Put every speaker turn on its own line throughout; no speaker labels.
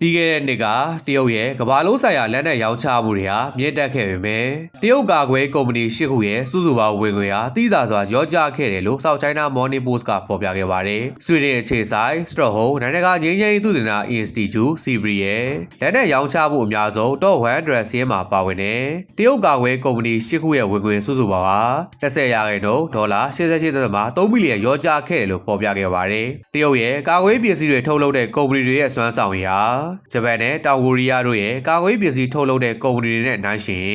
ပြီးခဲ့တဲ့နှစ်ကတရုတ်ရဲ့ကမ္ဘာလုံးဆိုင်ရာလက်နက်ရောင်းချမှုတွေဟာမြင့်တက်ခဲ့ပေမဲ့တရုတ်ကာကွယ်ကုမ္ပဏီ၈ခုရဲ့စုစုပေါင်းဝင်ငွေဟာတိသာစွာရော့ကျခဲ့တယ်လို့ South China Morning Post ကဖော်ပြခဲ့ပါတယ်။ဆွေဒင်အခြေဆိုင် Stockholm နိုင်ငံတကာငြိမ်းချမ်းရေးသုတေသန Institute (CBRI) ရဲ့လက်နက်ရောင်းချမှုအများဆုံး Top 100စီးမှာပါဝင်တဲ့တရုတ်ကာကွယ်ကုမ္ပဏီ၈ခုရဲ့ဝင်ငွေစုစုပေါင်းဟာ10ရာခိုင်နှုန်းဒေါ်လာ88.3ဘီလီယံရော့ကျခဲ့တယ်လို့ဖော်ပြခဲ့ပါတယ်။တရုတ်ရဲ့ကာကွယ်ပစ္စည်းတွေထုတ်လုပ်တဲ့ကုမ္ပဏီတွေရဲ့စွမ်းဆောင်ရည်ဟာဂျပန်နဲ့တောင်ကိုရီးယားတို့ရဲ့ကာကွယ်ပစ္စည်းထုတ်လုပ်တဲ့ကုမ္ပဏီတွေနဲ့နှိုင်းယှဉ်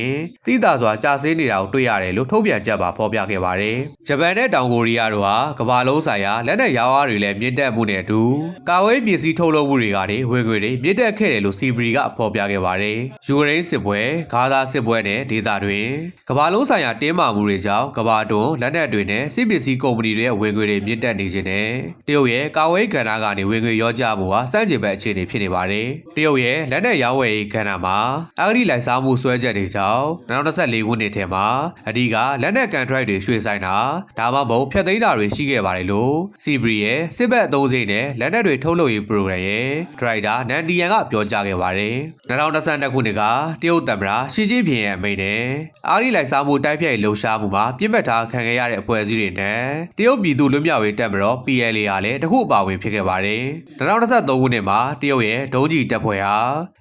သိသာစွာကျဆင်းနေတာကိုတွေ့ရတယ်လို့ထုတ်ပြန်ချက်ပါဖော်ပြခဲ့ပါတယ်။ဂျပန်နဲ့တောင်ကိုရီးယားတို့ဟာကမ္ဘာလုံးဆိုင်ရာလက်နက်ရောင်းအားတွေလည်းမြင့်တက်မှုနဲ့အတူကာကွယ်ပစ္စည်းထုတ်လုပ်မှုတွေကနေဝင်ငွေတွေမြင့်တက်ခဲ့တယ်လို့စီဘရီကဖော်ပြခဲ့ပါတယ်။ယူကရိန်းစစ်ပွဲ၊ဂါဇာစစ်ပွဲနဲ့ဒေသတွင်ကမ္ဘာလုံးဆိုင်ရာတင်းမာမှုတွေကြောင့်ကမ္ဘာတွန်းလက်နက်တွေနဲ့စစ်ပစ္စည်းကုမ္ပဏီတွေရဲ့ဝင်ငွေတွေမြင့်တက်နေခြင်းနဲ့တရုတ်ရဲ့ကာကွယ်ကဏ္ဍကနေဝင်ငွေရောကျမှုဟာစန့်ကျင်ဘက်အခြေအနေဖြစ်နေပါတယ်။တရုတ်ရဲ့လက်နက်ရောင်းဝယ်ရေးကဏ္ဍမှာအဂတိလိုက်စားမှုဆွဲချက်တွေကြောင့်2024ခုနှစ်ထဲမှာအဓိကလက်နက်ကန်ထရိုက်တွေရွှေ့ဆိုင်တာဒါမှမဟုတ်ဖျက်သိမ်းတာတွေရှိခဲ့ပါတယ်လို့စီဘရီရဲ့စစ်ဘက်အသုံးစရိတ်နဲ့လက်နက်တွေထုတ်လုပ်ရေးပရိုဂရမ်ရဲ့ဒရိုက်တာနန်ဒီယန်ကပြောကြားခဲ့ပါတယ်။2022ခုနှစ်ကတရုတ်သမ္မတရှီကျင်းဖျင်ရဲ့အမိန့်နဲ့အာဂတိလိုက်စားမှုတိုက်ဖျက်ရေးလှုံ့ဆော်မှုမှာပြစ်မှတ်ထားခံခဲ့ရတဲ့အဖွဲ့အစည်းတွေနဲ့တရုတ်ပြည်သူ့လွတ်မြောက်ရေးတပ်မတော် PLA ကလည်းတခုအပါအဝင်ဖြစ်ခဲ့ပါတယ်။2023ခုနှစ်မှာတရုတ်ရဲ့ဒုံးကျည်တပ်ဖွဲ့ဟာ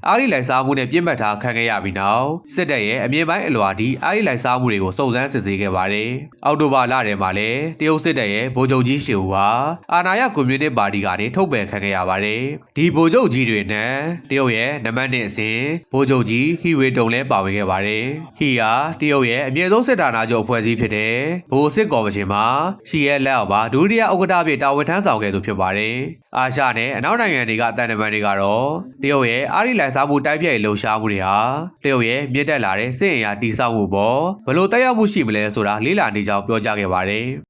အာဂတိလိုက်စားမှုနဲ့ပြစ်မှတ်ထားခံခဲ့ရပြီးနောက်စစ်တပ်ရဲ့အမြင့်ပိုင်းအလွာဒီအာဂတိလိုက်စားမှုတွေကိုစုံစမ်းစစ်ဆေးခဲ့ပါတယ်။အောက်တိုဘာလထဲမှာလည်းတရုတ်စစ်တပ်ရဲ့ဗိုလ်ချုပ်ကြီးရှေဟူဟာအာဏာရကွန်မြူနစ်ပါတီကနေထုတ်ပယ်ခံခဲ့ရပါတယ်။ဒီဗိုလ်ချုပ်ကြီးတွေနဲ့တရုတ်ရဲ့နံပါတ်1အစဉ်ဗိုလ်ချုပ်ကြီးဟီဝေတုံလည်းပါဝင်ခဲ့ပါတယ်။ဟီဟာတရုတ်ရဲ့အမြင့်ဆုံးစစ်ဌာနချုပ်အဖွဲ့အစည်းဖြစ်တဲ့ဗိုလ်စစ်ကော်မရှင်မှာရှီရဲ့လက်အောက်မှာဒုတိယဥက္ကဋ္ဌအဖြစ်တာဝန်ထမ်းဆောင်ခဲ့သူဖြစ်ပါတယ်။အာရှနဲ့အနောက်နိုင်ငံတွေကတန်တမန်တွေကတော့တရုတ်ရဲ့အာရီလိုက်စားမှုတိုက်ပြည့်လှုံ့ဆော်မှုတွေဟာတရုတ်ရဲ့မြင့်တက်လာတဲ့စစ်အင်အားတိစောက်မှုပေါ်ဘယ်လိုတက်ရောက်မှုရှိမလဲဆိုတာလေ့လာနေကြောင်းပြောကြားခဲ့ပါတယ်။